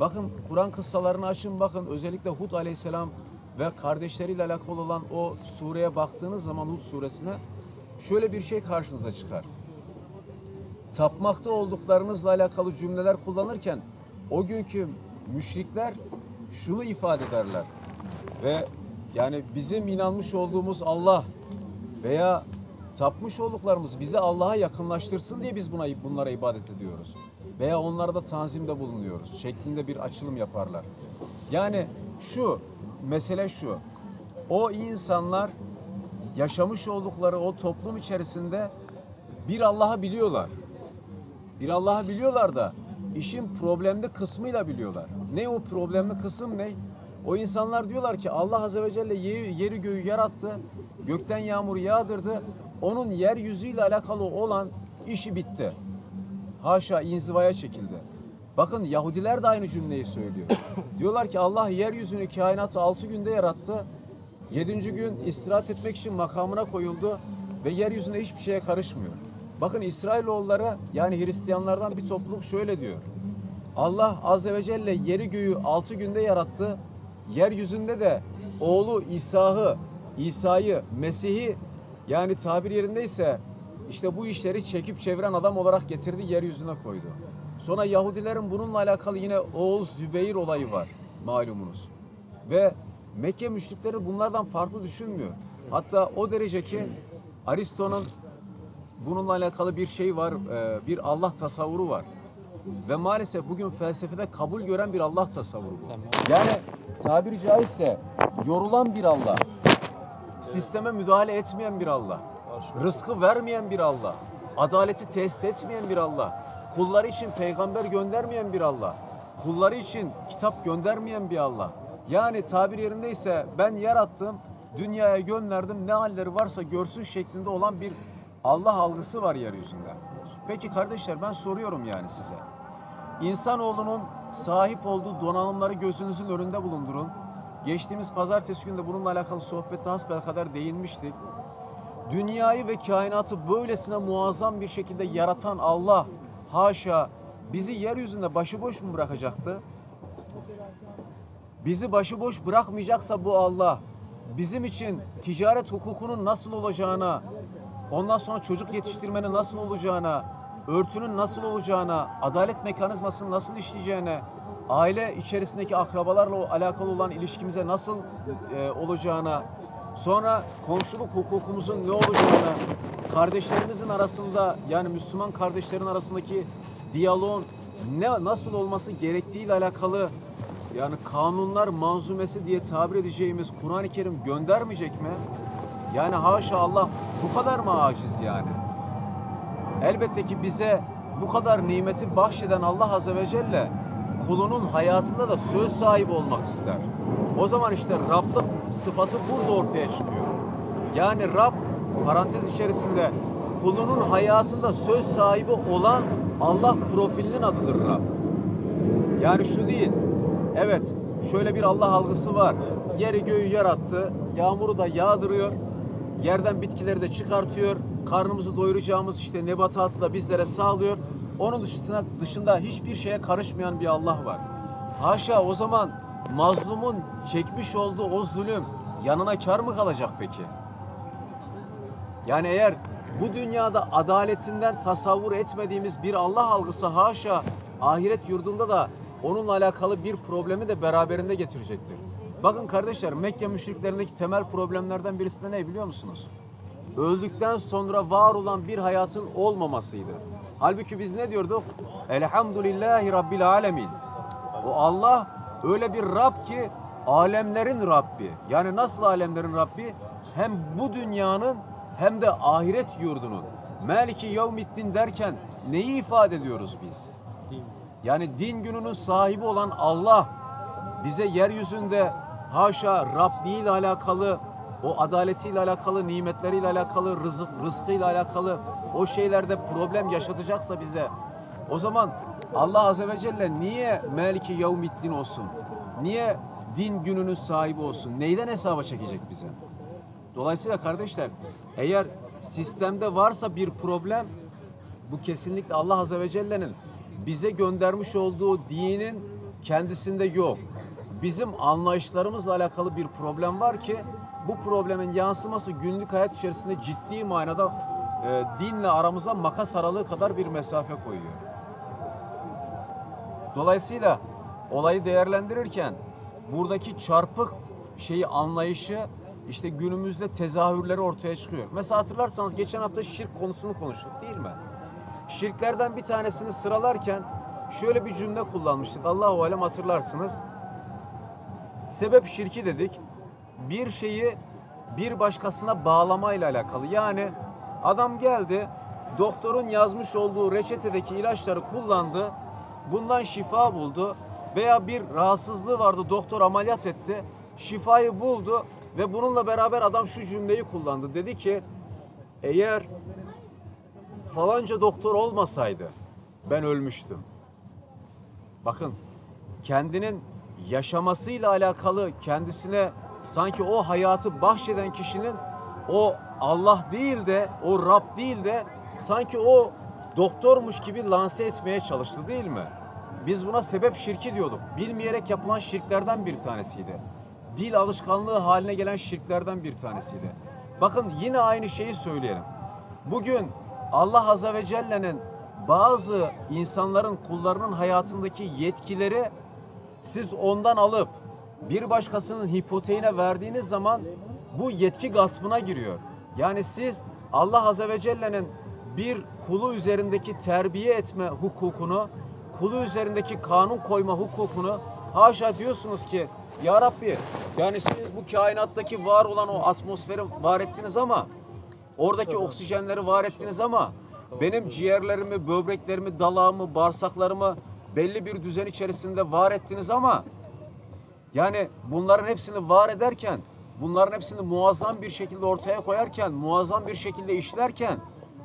Bakın Kur'an kıssalarını açın bakın özellikle Hud aleyhisselam ve kardeşleriyle alakalı olan o sureye baktığınız zaman Hud suresine şöyle bir şey karşınıza çıkar. Tapmakta olduklarınızla alakalı cümleler kullanırken o günkü müşrikler şunu ifade ederler. Ve yani bizim inanmış olduğumuz Allah veya tapmış olduklarımız bizi Allah'a yakınlaştırsın diye biz buna bunlara ibadet ediyoruz. Veya onlara da tanzimde bulunuyoruz şeklinde bir açılım yaparlar. Yani şu mesele şu. O insanlar yaşamış oldukları o toplum içerisinde bir Allah'ı biliyorlar. Bir Allah'ı biliyorlar da işin problemli kısmıyla biliyorlar. Ne o problemli kısım ne? O insanlar diyorlar ki Allah Azze ve Celle yeri, göğü yarattı, gökten yağmur yağdırdı. Onun yeryüzüyle alakalı olan işi bitti. Haşa inzivaya çekildi. Bakın Yahudiler de aynı cümleyi söylüyor. Diyorlar ki Allah yeryüzünü kainatı altı günde yarattı. Yedinci gün istirahat etmek için makamına koyuldu ve yeryüzünde hiçbir şeye karışmıyor. Bakın İsrailoğulları yani Hristiyanlardan bir topluluk şöyle diyor. Allah Azze ve Celle yeri göğü altı günde yarattı. Yeryüzünde de oğlu İsa'yı, İsa'yı, Mesih'i yani tabir yerindeyse işte bu işleri çekip çeviren adam olarak getirdi yeryüzüne koydu. Sonra Yahudilerin bununla alakalı yine oğul Zübeyir olayı var malumunuz. Ve Mekke müşrikleri bunlardan farklı düşünmüyor. Hatta o derece ki Aristo'nun bununla alakalı bir şey var, e, bir Allah tasavvuru var. Ve maalesef bugün felsefede kabul gören bir Allah tasavvuru bu. Yani tabiri caizse yorulan bir Allah, sisteme müdahale etmeyen bir Allah, rızkı vermeyen bir Allah, adaleti tesis etmeyen bir Allah, kulları için peygamber göndermeyen bir Allah, kulları için kitap göndermeyen bir Allah. Yani tabir yerindeyse ben yarattım, dünyaya gönderdim, ne halleri varsa görsün şeklinde olan bir Allah algısı var yeryüzünde. Peki kardeşler ben soruyorum yani size. İnsanoğlunun sahip olduğu donanımları gözünüzün önünde bulundurun. Geçtiğimiz pazartesi günde bununla alakalı sohbette hasbelkader değinmiştik. Dünyayı ve kainatı böylesine muazzam bir şekilde yaratan Allah haşa bizi yeryüzünde başıboş mu bırakacaktı? Bizi başıboş bırakmayacaksa bu Allah bizim için ticaret hukukunun nasıl olacağına, ondan sonra çocuk yetiştirmenin nasıl olacağına, örtünün nasıl olacağına, adalet mekanizmasının nasıl işleyeceğine, aile içerisindeki akrabalarla alakalı olan ilişkimize nasıl e, olacağına, sonra komşuluk hukukumuzun ne olacağına, kardeşlerimizin arasında yani Müslüman kardeşlerin arasındaki diyaloğun ne nasıl olması gerektiğiyle alakalı yani kanunlar manzumesi diye tabir edeceğimiz Kur'an-ı Kerim göndermeyecek mi? Yani haşa Allah bu kadar mı aciz yani? Elbette ki bize bu kadar nimeti bahşeden Allah Azze ve Celle kulunun hayatında da söz sahibi olmak ister. O zaman işte Rablık sıfatı burada ortaya çıkıyor. Yani Rab parantez içerisinde kulunun hayatında söz sahibi olan Allah profilinin adıdır Rab. Yani şu değil. Evet şöyle bir Allah algısı var. Yeri göğü yarattı. Yağmuru da yağdırıyor. Yerden bitkileri de çıkartıyor. Karnımızı doyuracağımız işte nebatatı da bizlere sağlıyor. Onun dışında, dışında hiçbir şeye karışmayan bir Allah var. Haşa o zaman mazlumun çekmiş olduğu o zulüm yanına kar mı kalacak peki? Yani eğer bu dünyada adaletinden tasavvur etmediğimiz bir Allah algısı haşa ahiret yurdunda da onunla alakalı bir problemi de beraberinde getirecektir. Bakın kardeşler Mekke müşriklerindeki temel problemlerden birisi de ne biliyor musunuz? Öldükten sonra var olan bir hayatın olmamasıydı. Halbuki biz ne diyorduk? Elhamdülillahi Rabbil Alemin. O Allah öyle bir Rab ki alemlerin Rabbi. Yani nasıl alemlerin Rabbi? Hem bu dünyanın hem de ahiret yurdunun. Meliki yevmiddin derken neyi ifade ediyoruz biz? Yani din gününün sahibi olan Allah bize yeryüzünde haşa Rabbi ile alakalı o adaletiyle alakalı, nimetleriyle alakalı, rızık, rızkıyla alakalı o şeylerde problem yaşatacaksa bize o zaman Allah Azze ve Celle niye Meliki Yevmiddin olsun? Niye din gününün sahibi olsun? Neyden hesaba çekecek bize? Dolayısıyla kardeşler eğer sistemde varsa bir problem bu kesinlikle Allah Azze ve Celle'nin bize göndermiş olduğu dinin kendisinde yok. Bizim anlayışlarımızla alakalı bir problem var ki bu problemin yansıması günlük hayat içerisinde ciddi manada e, dinle aramıza makas aralığı kadar bir mesafe koyuyor. Dolayısıyla olayı değerlendirirken buradaki çarpık şeyi anlayışı işte günümüzde tezahürleri ortaya çıkıyor. Mesela hatırlarsanız geçen hafta şirk konusunu konuştuk değil mi? Şirklerden bir tanesini sıralarken şöyle bir cümle kullanmıştık. Allahu alem hatırlarsınız. Sebep şirki dedik. Bir şeyi bir başkasına bağlamayla alakalı. Yani adam geldi, doktorun yazmış olduğu reçetedeki ilaçları kullandı. Bundan şifa buldu veya bir rahatsızlığı vardı, doktor ameliyat etti. Şifayı buldu ve bununla beraber adam şu cümleyi kullandı. Dedi ki eğer falanca doktor olmasaydı ben ölmüştüm. Bakın kendinin yaşamasıyla alakalı kendisine sanki o hayatı bahşeden kişinin o Allah değil de o Rab değil de sanki o doktormuş gibi lanse etmeye çalıştı değil mi? Biz buna sebep şirki diyorduk. Bilmeyerek yapılan şirklerden bir tanesiydi. Dil alışkanlığı haline gelen şirklerden bir tanesiydi. Bakın yine aynı şeyi söyleyelim. Bugün Allah Azze ve Celle'nin bazı insanların kullarının hayatındaki yetkileri siz ondan alıp bir başkasının hipoteğine verdiğiniz zaman bu yetki gaspına giriyor. Yani siz Allah Azze ve Celle'nin bir kulu üzerindeki terbiye etme hukukunu, kulu üzerindeki kanun koyma hukukunu haşa diyorsunuz ki ya Rabbi yani siz bu kainattaki var olan o atmosferi var ettiniz ama Oradaki oksijenleri var ettiniz ama benim ciğerlerimi, böbreklerimi, dalağımı, bağırsaklarımı belli bir düzen içerisinde var ettiniz ama yani bunların hepsini var ederken, bunların hepsini muazzam bir şekilde ortaya koyarken, muazzam bir şekilde işlerken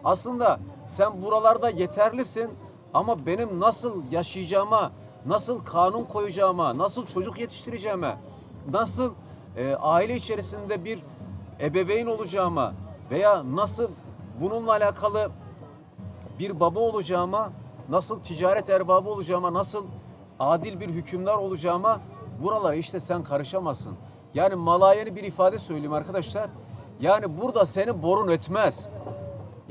aslında sen buralarda yeterlisin ama benim nasıl yaşayacağıma, nasıl kanun koyacağıma, nasıl çocuk yetiştireceğime, nasıl e, aile içerisinde bir ebeveyn olacağıma veya nasıl bununla alakalı bir baba olacağıma, nasıl ticaret erbabı olacağıma, nasıl adil bir hükümdar olacağıma buralara işte sen karışamazsın. Yani malayeni bir ifade söyleyeyim arkadaşlar. Yani burada seni borun etmez.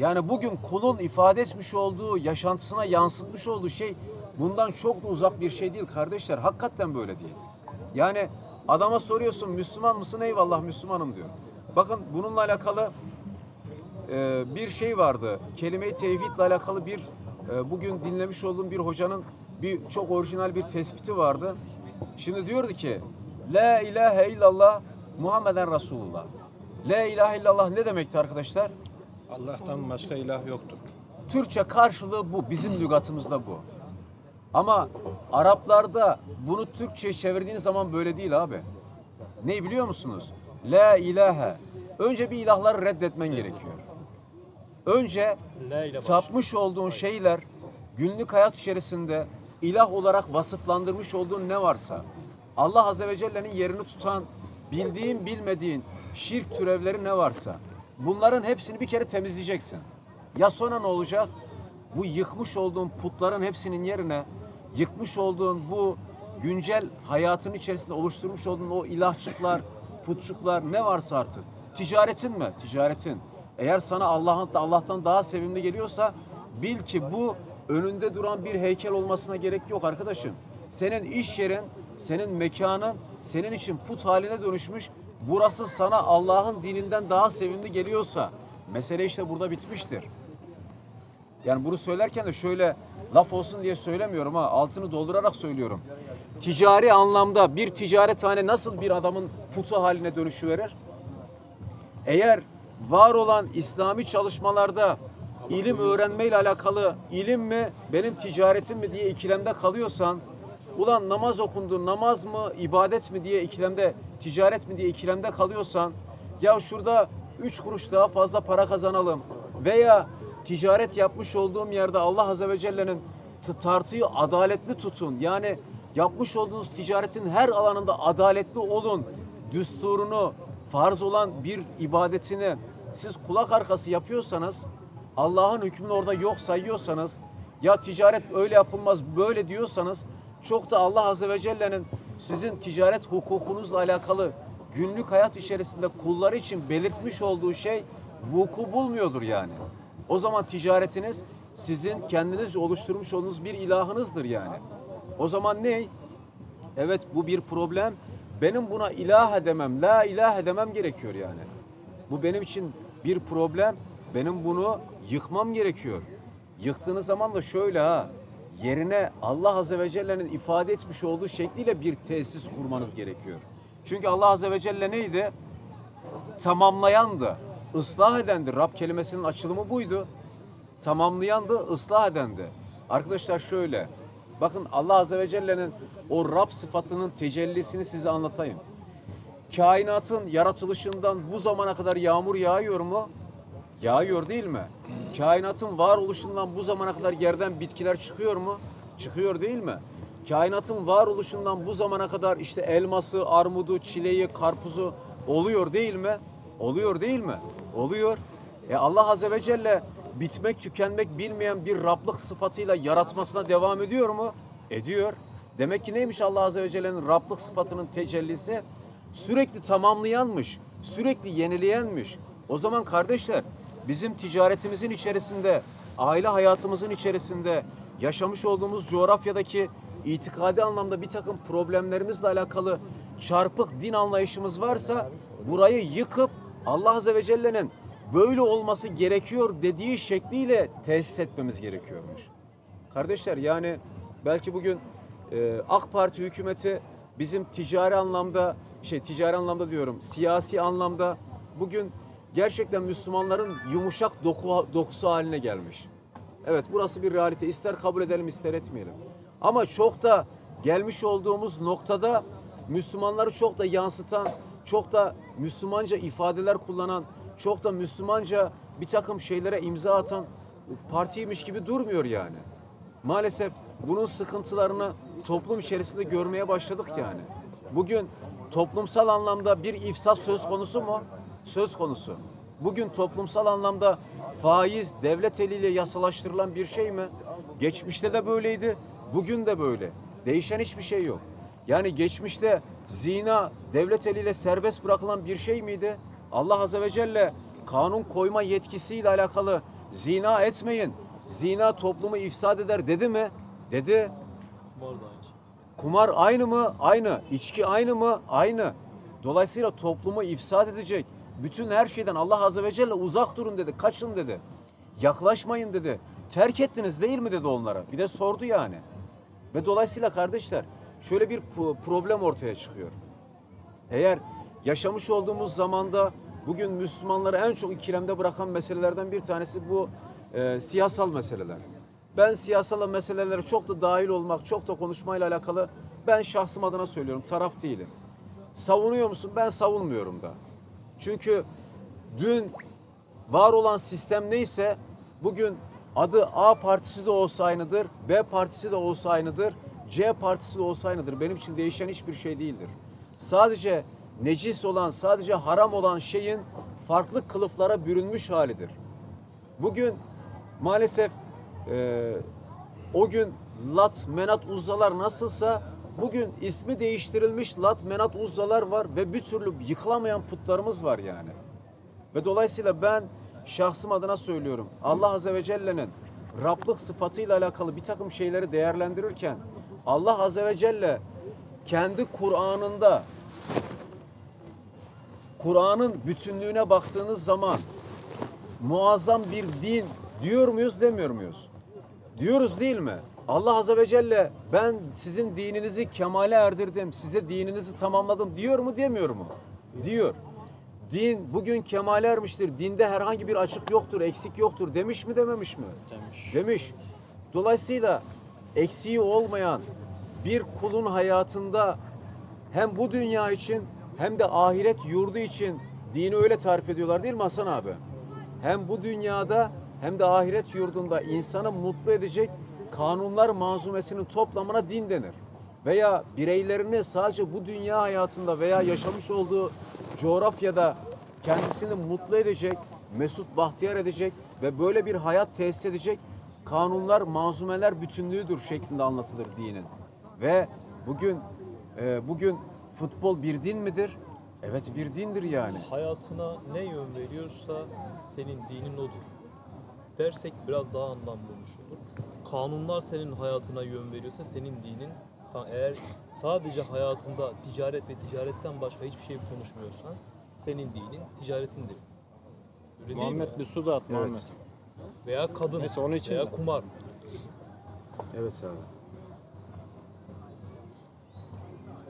Yani bugün kulun ifade etmiş olduğu, yaşantısına yansıtmış olduğu şey bundan çok da uzak bir şey değil kardeşler. Hakikaten böyle değil. Yani adama soruyorsun Müslüman mısın? Eyvallah Müslümanım diyor. Bakın bununla alakalı e, bir şey vardı. Kelime-i tevhidle alakalı bir e, bugün dinlemiş olduğum bir hocanın bir çok orijinal bir tespiti vardı. Şimdi diyordu ki La ilahe illallah Muhammeden Resulullah. La ilahe illallah ne demekti arkadaşlar? Allah'tan başka ilah yoktur. Türkçe karşılığı bu. Bizim lügatımızda bu. Ama Araplarda bunu Türkçe'ye çevirdiğiniz zaman böyle değil abi. Ne biliyor musunuz? La ilahe. Önce bir ilahları reddetmen gerekiyor. Önce tapmış olduğun şeyler günlük hayat içerisinde ilah olarak vasıflandırmış olduğun ne varsa Allah Azze ve Celle'nin yerini tutan bildiğin bilmediğin şirk türevleri ne varsa bunların hepsini bir kere temizleyeceksin. Ya sonra ne olacak? Bu yıkmış olduğun putların hepsinin yerine yıkmış olduğun bu güncel hayatın içerisinde oluşturmuş olduğun o ilahçıklar, putçuklar ne varsa artık. Ticaretin mi? Ticaretin. Eğer sana Allah'ın Allah'tan daha sevimli geliyorsa bil ki bu önünde duran bir heykel olmasına gerek yok arkadaşım. Senin iş yerin, senin mekanın senin için put haline dönüşmüş. Burası sana Allah'ın dininden daha sevimli geliyorsa mesele işte burada bitmiştir. Yani bunu söylerken de şöyle laf olsun diye söylemiyorum ha altını doldurarak söylüyorum. Ticari anlamda bir ticarethane nasıl bir adamın putu haline dönüşüverir? Eğer var olan İslami çalışmalarda ilim öğrenmeyle alakalı ilim mi benim ticaretim mi diye ikilemde kalıyorsan ulan namaz okundu namaz mı ibadet mi diye ikilemde ticaret mi diye ikilemde kalıyorsan ya şurada üç kuruş daha fazla para kazanalım veya ticaret yapmış olduğum yerde Allah Azze ve Celle'nin tartıyı adaletli tutun. Yani yapmış olduğunuz ticaretin her alanında adaletli olun. Düsturunu, farz olan bir ibadetini siz kulak arkası yapıyorsanız, Allah'ın hükmünü orada yok sayıyorsanız, ya ticaret öyle yapılmaz böyle diyorsanız çok da Allah Azze ve Celle'nin sizin ticaret hukukunuzla alakalı günlük hayat içerisinde kulları için belirtmiş olduğu şey vuku bulmuyordur yani. O zaman ticaretiniz sizin kendiniz oluşturmuş olduğunuz bir ilahınızdır yani. O zaman ne? Evet bu bir problem. Benim buna ilah edemem, la ilah edemem gerekiyor yani. Bu benim için bir problem. Benim bunu yıkmam gerekiyor. Yıktığınız zaman da şöyle ha, yerine Allah Azze ve Celle'nin ifade etmiş olduğu şekliyle bir tesis kurmanız gerekiyor. Çünkü Allah Azze ve Celle neydi? Tamamlayandı, ıslah edendi. Rab kelimesinin açılımı buydu. Tamamlayandı, ıslah edendi. Arkadaşlar şöyle, bakın Allah Azze ve Celle'nin o Rab sıfatının tecellisini size anlatayım. Kainatın yaratılışından bu zamana kadar yağmur yağıyor mu? Yağıyor değil mi? Kainatın varoluşundan bu zamana kadar yerden bitkiler çıkıyor mu? Çıkıyor değil mi? Kainatın varoluşundan bu zamana kadar işte elması, armudu, çileği, karpuzu oluyor değil mi? Oluyor değil mi? Oluyor. E Allah Azze ve Celle bitmek tükenmek bilmeyen bir Rablık sıfatıyla yaratmasına devam ediyor mu? Ediyor. Demek ki neymiş Allah Azze ve Celle'nin Rablık sıfatının tecellisi? Sürekli tamamlayanmış, sürekli yenileyenmiş. O zaman kardeşler bizim ticaretimizin içerisinde, aile hayatımızın içerisinde, yaşamış olduğumuz coğrafyadaki itikadi anlamda bir takım problemlerimizle alakalı çarpık din anlayışımız varsa burayı yıkıp Allah Azze ve Celle'nin böyle olması gerekiyor dediği şekliyle tesis etmemiz gerekiyormuş. Kardeşler yani belki bugün e, AK Parti hükümeti bizim ticari anlamda şey ticari anlamda diyorum siyasi anlamda bugün gerçekten Müslümanların yumuşak doku, dokusu haline gelmiş. Evet burası bir realite ister kabul edelim ister etmeyelim. Ama çok da gelmiş olduğumuz noktada Müslümanları çok da yansıtan, çok da Müslümanca ifadeler kullanan, çok da Müslümanca bir takım şeylere imza atan partiymiş gibi durmuyor yani. Maalesef bunun sıkıntılarını toplum içerisinde görmeye başladık yani. Bugün toplumsal anlamda bir ifsat söz konusu mu? Söz konusu. Bugün toplumsal anlamda faiz devlet eliyle yasalaştırılan bir şey mi? Geçmişte de böyleydi, bugün de böyle. Değişen hiçbir şey yok. Yani geçmişte zina devlet eliyle serbest bırakılan bir şey miydi? Allah Azze ve Celle kanun koyma yetkisiyle alakalı zina etmeyin, zina toplumu ifsad eder dedi mi? Dedi. Kumar aynı mı? Aynı. İçki aynı mı? Aynı. Dolayısıyla toplumu ifsad edecek. Bütün her şeyden Allah Azze ve Celle uzak durun dedi. Kaçın dedi. Yaklaşmayın dedi. Terk ettiniz değil mi dedi onlara. Bir de sordu yani. Ve dolayısıyla kardeşler şöyle bir pro- problem ortaya çıkıyor. Eğer yaşamış olduğumuz zamanda bugün Müslümanları en çok ikilemde bırakan meselelerden bir tanesi bu e, siyasal meseleler. Ben siyasal meselelere çok da dahil olmak, çok da konuşmayla alakalı ben şahsım adına söylüyorum, taraf değilim. Savunuyor musun? Ben savunmuyorum da. Çünkü dün var olan sistem neyse bugün adı A partisi de olsa aynıdır, B partisi de olsa aynıdır, C partisi de olsa aynıdır. Benim için değişen hiçbir şey değildir. Sadece necis olan, sadece haram olan şeyin farklı kılıflara bürünmüş halidir. Bugün maalesef e, o gün Lat, Menat, Uzzalar nasılsa bugün ismi değiştirilmiş Lat, Menat, Uzzalar var ve bir türlü yıkılamayan putlarımız var yani. Ve dolayısıyla ben şahsım adına söylüyorum. Allah Azze ve Celle'nin Rablık sıfatıyla alakalı bir takım şeyleri değerlendirirken Allah Azze ve Celle kendi Kur'an'ında Kur'an'ın bütünlüğüne baktığınız zaman muazzam bir din diyor muyuz demiyor muyuz? Diyoruz değil mi? Allah Azze ve Celle ben sizin dininizi kemale erdirdim, size dininizi tamamladım diyor mu demiyor mu? Diyor. Din bugün kemale ermiştir. Dinde herhangi bir açık yoktur, eksik yoktur demiş mi dememiş mi? Demiş. Demiş. Dolayısıyla eksiği olmayan bir kulun hayatında hem bu dünya için hem de ahiret yurdu için dini öyle tarif ediyorlar değil mi Hasan abi? Hem bu dünyada hem de ahiret yurdunda insanı mutlu edecek kanunlar manzumesinin toplamına din denir. Veya bireylerini sadece bu dünya hayatında veya yaşamış olduğu coğrafyada kendisini mutlu edecek, mesut bahtiyar edecek ve böyle bir hayat tesis edecek kanunlar, manzumeler bütünlüğüdür şeklinde anlatılır dinin. Ve bugün e, bugün futbol bir din midir? Evet bir dindir yani. hayatına ne yön veriyorsa senin dinin odur. Dersek biraz daha anlam bulmuş olur. Kanunlar senin hayatına yön veriyorsa senin dinin eğer sadece hayatında ticaret ve ticaretten başka hiçbir şey konuşmuyorsan senin dinin ticaretindir. Öyle? Muhammed bir su da at Evet. Muhammed. Veya kadın Neyse, onun için veya de. kumar. Evet abi.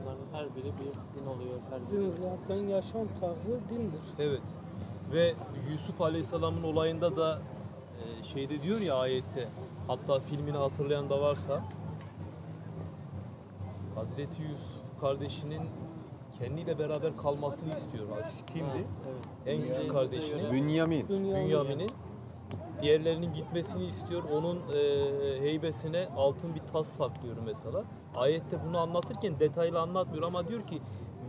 Bunların her biri bir din oluyor. Her Din zaten yaşam tarzı dindir. Evet. Ve Yusuf Aleyhisselam'ın olayında da şeyde diyor ya ayette hatta filmini hatırlayan da varsa Hazreti Yusuf kardeşinin kendiyle beraber kalmasını istiyor. Kimdi? Evet. En küçük göre- Bünyamin. Bünyamin'in diğerlerinin gitmesini istiyor. Onun e, heybesine altın bir tas saklıyor mesela. Ayette bunu anlatırken detaylı anlatmıyor ama diyor ki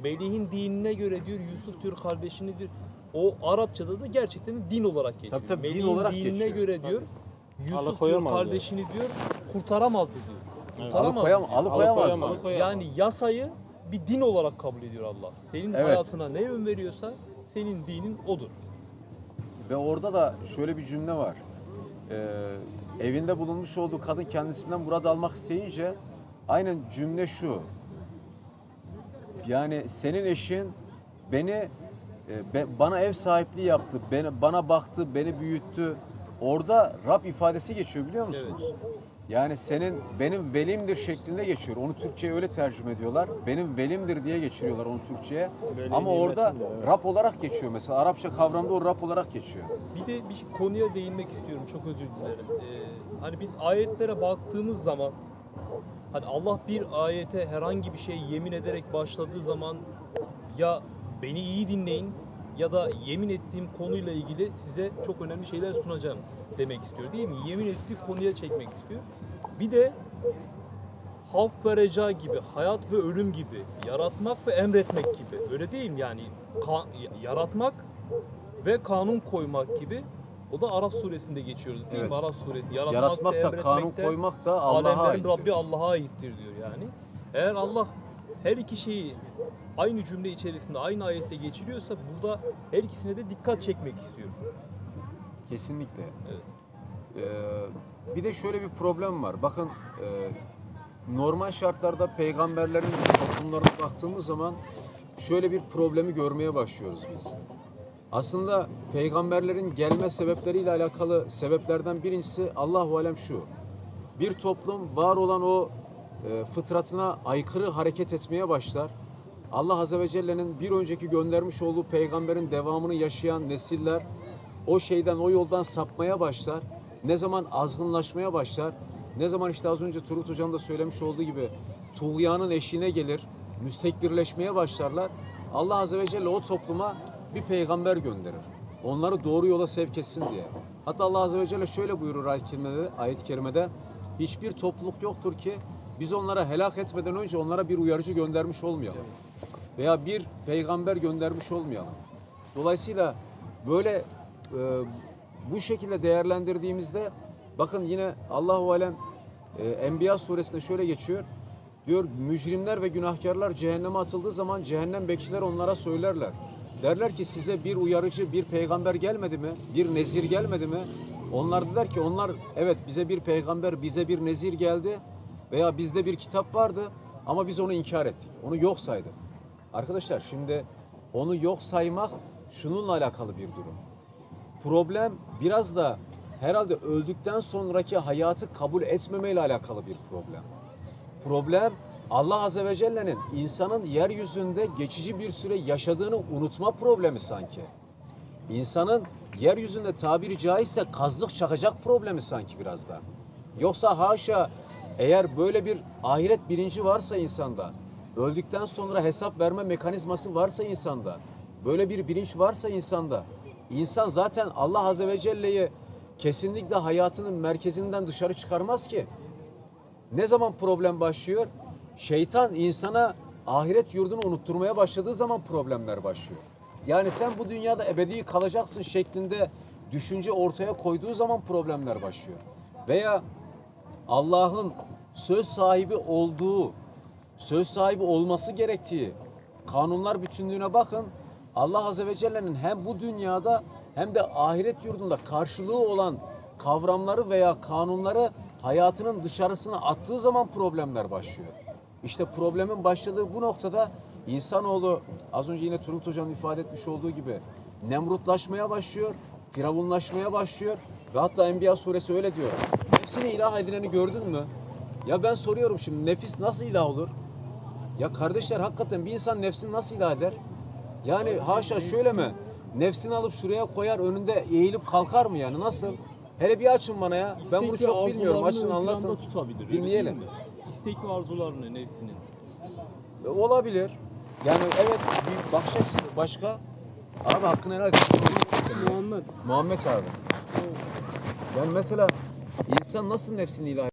Melih'in dinine göre diyor Yusuf diyor kardeşini diyor o Arapçada da gerçekten din olarak geçiyor. Tabii tabii, din Melih'in olarak dinine geçiyor. göre diyor Yusuf diyor Alıkoyamaz kardeşini diyor kurtaramazdı diyor. Kurtaramazdı Alıkoyam, diyor. alıkoyamaz. Alıkoyamaz. Yani yasayı bir din olarak kabul ediyor Allah. Senin Evet. hayatına ne yön veriyorsa senin dinin odur. Ve orada da şöyle bir cümle var. Ee, evinde bulunmuş olduğu kadın kendisinden burada almak isteyince aynen cümle şu. Yani senin eşin beni be- bana ev sahipliği yaptı, beni bana baktı, beni büyüttü. Orada Rab ifadesi geçiyor biliyor musunuz? Yani senin benim velimdir şeklinde geçiyor. Onu Türkçe'ye öyle tercüme ediyorlar. Benim velimdir diye geçiriyorlar onu Türkçe'ye. Ama orada evet. Rab olarak geçiyor mesela. Arapça kavramda o Rab olarak geçiyor. Bir de bir konuya değinmek istiyorum. Çok özür dilerim. Ee, hani biz ayetlere baktığımız zaman hani Allah bir ayete herhangi bir şey yemin ederek başladığı zaman ya beni iyi dinleyin ya da yemin ettiğim konuyla ilgili size çok önemli şeyler sunacağım demek istiyor değil mi? Yemin ettiği konuya çekmek istiyor. Bir de havf ve reca gibi, hayat ve ölüm gibi, yaratmak ve emretmek gibi. Öyle değil mi? Yani ka- yaratmak ve kanun koymak gibi. O da Araf suresinde geçiyor değil Evet. mi? Araf suresi. Yaratmak da, kanun emretmek de koymak da Allah'a alemlerin ait. Rabbi Allah'a aittir diyor yani. Eğer Allah her iki şeyi aynı cümle içerisinde aynı ayette geçiriyorsa burada her ikisine de dikkat çekmek istiyor. Kesinlikle. Evet. Ee, bir de şöyle bir problem var. Bakın e, normal şartlarda peygamberlerin toplumlarına baktığımız zaman şöyle bir problemi görmeye başlıyoruz biz. Aslında peygamberlerin gelme sebepleriyle alakalı sebeplerden birincisi Allahu alem şu. Bir toplum var olan o e, fıtratına aykırı hareket etmeye başlar. Allah Azze ve Celle'nin bir önceki göndermiş olduğu peygamberin devamını yaşayan nesiller o şeyden, o yoldan sapmaya başlar. Ne zaman azgınlaşmaya başlar, ne zaman işte az önce Turut Hocam da söylemiş olduğu gibi tuğyanın eşiğine gelir, müstekbirleşmeye başlarlar. Allah Azze ve Celle o topluma bir peygamber gönderir. Onları doğru yola sevk etsin diye. Hatta Allah Azze ve Celle şöyle buyurur ayet-i kerimede, hiçbir topluluk yoktur ki biz onlara helak etmeden önce onlara bir uyarıcı göndermiş olmayalım. Veya bir peygamber göndermiş olmayalım. Dolayısıyla böyle e, bu şekilde değerlendirdiğimizde bakın yine Allahu alem e, Enbiya suresinde şöyle geçiyor. Diyor mücrimler ve günahkarlar cehenneme atıldığı zaman cehennem bekçiler onlara söylerler. Derler ki size bir uyarıcı, bir peygamber gelmedi mi? Bir nezir gelmedi mi? Onlar der ki onlar evet bize bir peygamber, bize bir nezir geldi veya bizde bir kitap vardı ama biz onu inkar ettik. Onu yok saydık. Arkadaşlar şimdi onu yok saymak şununla alakalı bir durum. Problem biraz da herhalde öldükten sonraki hayatı kabul etmemeyle alakalı bir problem. Problem Allah Azze ve Celle'nin insanın yeryüzünde geçici bir süre yaşadığını unutma problemi sanki. İnsanın yeryüzünde tabiri caizse kazdık çakacak problemi sanki biraz da. Yoksa haşa eğer böyle bir ahiret bilinci varsa insanda, öldükten sonra hesap verme mekanizması varsa insanda, böyle bir bilinç varsa insanda, insan zaten Allah Azze ve Celle'yi kesinlikle hayatının merkezinden dışarı çıkarmaz ki. Ne zaman problem başlıyor? Şeytan insana ahiret yurdunu unutturmaya başladığı zaman problemler başlıyor. Yani sen bu dünyada ebedi kalacaksın şeklinde düşünce ortaya koyduğu zaman problemler başlıyor. Veya Allah'ın söz sahibi olduğu söz sahibi olması gerektiği kanunlar bütünlüğüne bakın. Allah Azze ve Celle'nin hem bu dünyada hem de ahiret yurdunda karşılığı olan kavramları veya kanunları hayatının dışarısına attığı zaman problemler başlıyor. İşte problemin başladığı bu noktada insanoğlu az önce yine Turgut Hoca'nın ifade etmiş olduğu gibi nemrutlaşmaya başlıyor, firavunlaşmaya başlıyor ve hatta Enbiya suresi öyle diyor. Nefsini ilah edineni gördün mü? Ya ben soruyorum şimdi nefis nasıl ilah olur? Ya kardeşler hakikaten bir insan nefsini nasıl ilah eder? Yani haşa şöyle mi? Nefsini alıp şuraya koyar önünde eğilip kalkar mı yani nasıl? Hele bir açın bana ya. Ben bunu İstek ve çok bilmiyorum. Açın anlatın. tutabilir, öyle Dinleyelim. değil mi? İstek ve arzularını nefsinin. E, Olabilir. Yani evet bir bakış açısı başka. Abi hakkını helal et. Muhammed Muhammed abi. Yani mesela insan nasıl nefsini ilah